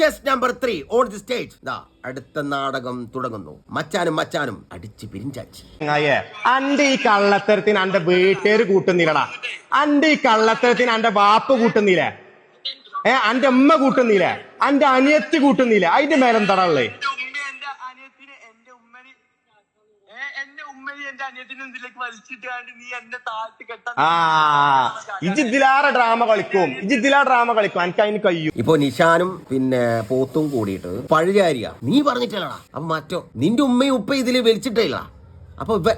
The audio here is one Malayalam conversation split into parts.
Chess number three on the stage ദാ അടുത്ത നാടകം തുടങ്ങുന്നു. മച്ചാനും മച്ചാനും അടിച്ച് പിരിഞ്ചാച്ചി ചങ്ങായേ അന്റെ ഈ കള്ളത്തരത്തിന് അന്റെ വീട്ടുകാർ കൂട്ടുന്നില്ലടാ അന്റെ ഈ കള്ളത്തരത്തിന് അന്റെ വാപ്പ് കൂട്ടുന്നില്ലേ ഏ അന്റെ ഉമ്മ കൂട്ടുന്നില്ലേ അന്റെ അനിയത്തി കൂട്ടുന്നില്ലേ അതിന്റെ മേലെന്താടാ ഉള്ളേ എന്റെ ഉമ്മ എന്റെ അനിയത്തിന് എന്റെ ഉമ്മന് ഏ, എന്റെ ഉമ്മന് എന്റെ അനിയത്തിന് ഇതിലേക്ക് വലിച്ചിട്ടാണ്ട് നീ എന്നെ താഴ്ത്തി കെട്ടാൻ ആ ഇജ് ഇതിലാറെ ഡ്രാമ കളിക്കും? ഡ്രാമ കളിക്കും? എനിക്ക് അതിന് കഴിയും. ഇപ്പൊ നിഷാനും പിന്നെ പോത്തും കൂടിയിട്ട് പഴുചാരിയ. നീ പറഞ്ഞിട്ടല്ലടാ. അപ്പൊ മറ്റോ. നിന്റെ ഉമ്മയും ഉപ്പ ഇതിൽ വലിച്ചിട്ടില്ല അപ്പൊ ഇവ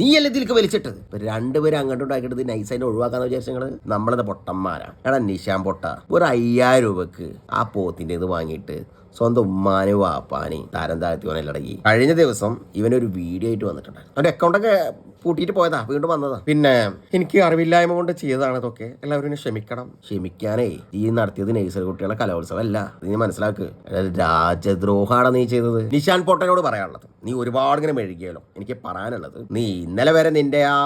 നീയല്ലേ ഇതിലേക്ക് വലിച്ചിട്ടത്? ഇപ്പൊ രണ്ടുപേരും അങ്ങോട്ടും ഉണ്ടാക്കിയിട്ട് നൈസായിട്ട് ഒഴിവാക്കാന്ന് വിചാരിച്ചങ്ങൾ നമ്മളത് പൊട്ടന്മാരാ. എടാ നിഷാൻ പൊട്ട ഒരു അയ്യായിരം രൂപക്ക് ആ പോത്തിന്റെ ഇത് വാങ്ങിയിട്ട് സ്വന്തം ഉമ്മാനും വാപ്പാനെയും താരം താഴ്ത്തിയോനല്ലടങ്ങി കഴിഞ്ഞ ദിവസം ഇവനൊരു വീഡിയോ ആയിട്ട് വന്നിട്ടുണ്ട് അവന്റെ അക്കൗണ്ടൊക്കെ പൂട്ടിയിട്ട് പോയതാ വീണ്ടും വന്നതാ. പിന്നെ എനിക്ക് അറിവില്ലായ്മ കൊണ്ട് ചെയ്തതാണ് ഇതൊക്കെ. എല്ലാവരും ക്ഷമിക്കണം. ക്ഷമിക്കാനേ ഈ നടത്തിയത് നഴ്സറി കുട്ടികളെ കലോത്സവം അല്ല നീ മനസ്സിലാക്ക്. രാജദ്രോഹാണ് നീ ചെയ്തത്. നിഷാൻ പൊട്ടനോട് പറയാനുള്ളത്. നീ ഒരുപാട് ഇങ്ങനെ മെഴുകിയാലോ. എനിക്ക് പറയാനുള്ളത് നീ ഇന്നലെ വരെ നിന്റെ ആ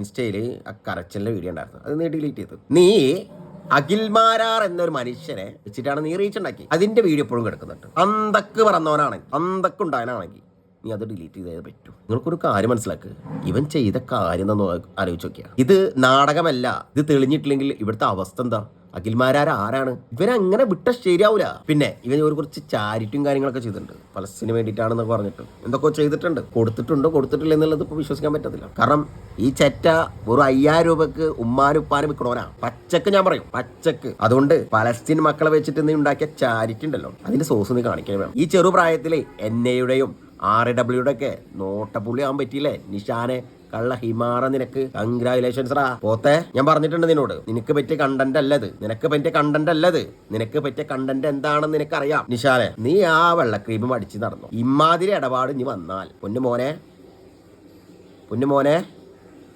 ഇൻസ്റ്റയിൽ ആ കരച്ചലിന്റെ വീഡിയോ ഉണ്ടായിരുന്നു. അത് നീ ഡിലീറ്റ് ചെയ്തു. നീ അഖിൽമാരാർ എന്നൊരു മനുഷ്യനെ വെച്ചിട്ടാണ് നീ റീച്ച് ഉണ്ടാക്കി അതിന്റെ വീഡിയോ എപ്പോഴും കിടക്കുന്നുണ്ട്. അന്തക്ക് പറന്നവനാണെങ്കിൽ അന്തക്ക് ഉണ്ടായനാണെങ്കിൽ നീ അത് ഡിലീറ്റ് ചെയ്തേ പറ്റൂ. നിങ്ങൾക്കൊരു കാര്യം മനസ്സിലാക്ക്. ഇവൻ ചെയ്ത കാര്യം എന്താ ആലോചിച്ച് ഇത് നാടകമല്ല. ഇത് തെളിഞ്ഞിട്ടില്ലെങ്കിൽ ഇവിടുത്തെ അവസ്ഥ എന്താ? അഖിൽമാരാർ ആരാണ്? ഇവരങ്ങനെ വിട്ട ശരിയാവൂല. പിന്നെ ഇവൻ ഒരു കുറച്ച് ചാരിറ്റിയും കാര്യങ്ങളൊക്കെ ചെയ്തിട്ടുണ്ട്. പലസ്തീന് വേണ്ടിയിട്ടാണെന്നൊക്കെ പറഞ്ഞിട്ട്. എന്തൊക്കെ ചെയ്തിട്ടുണ്ട്? കൊടുത്തിട്ടുണ്ടോ കൊടുത്തിട്ടില്ല എന്നുള്ളത് ഇപ്പോൾ വിശ്വസിക്കാൻ പറ്റത്തില്ല. കാരണം ഈ ചെറ്റ ഒരു അയ്യായിരം രൂപക്ക് ഉമ്മാനും ഉപ്പാനും വിൽക്കണോനാ പച്ചക്ക് ഞാൻ പറയും. പച്ചക്ക്. അതുകൊണ്ട് പലസ്തീൻ മക്കളെ വെച്ചിട്ട് നീ ഉണ്ടാക്കിയ ചാരിറ്റി ഉണ്ടല്ലോ. അതിന്റെ സോസ് നീ കാണിക്കാൻ വേണം. ഈ ചെറുപ്രായത്തിലെ എൻ എയുടെയും ആർ എ ഡബ്ല്യുടെ ഒക്കെ നോട്ടപ്പുള്ളി ആവാൻ പറ്റിയില്ലേ? നിഷാനെ കള്ള ഹിമാറ നിനക്ക്. കൺഗ്രാചുലേഷൻസ് റാ പോത്തെ ഞാൻ പറഞ്ഞിട്ടുണ്ട് നിന്നോട്. നിനക്ക് പറ്റിയ കണ്ടന്റ് അല്ലത്. നിനക്ക് പറ്റിയ കണ്ടന്റ് അല്ലത്. നിനക്ക് പറ്റിയ കണ്ടന്റ് എന്താണെന്ന് നിനക്കറിയാം. നിശാലെ നീ ആ വെള്ളക്രീമും അടിച്ച് നടന്നു. ഇമാതിരി ഇടപാട് നീ വന്നാൽ. പൊന്നു മോനെ പൊന്നു മോനെ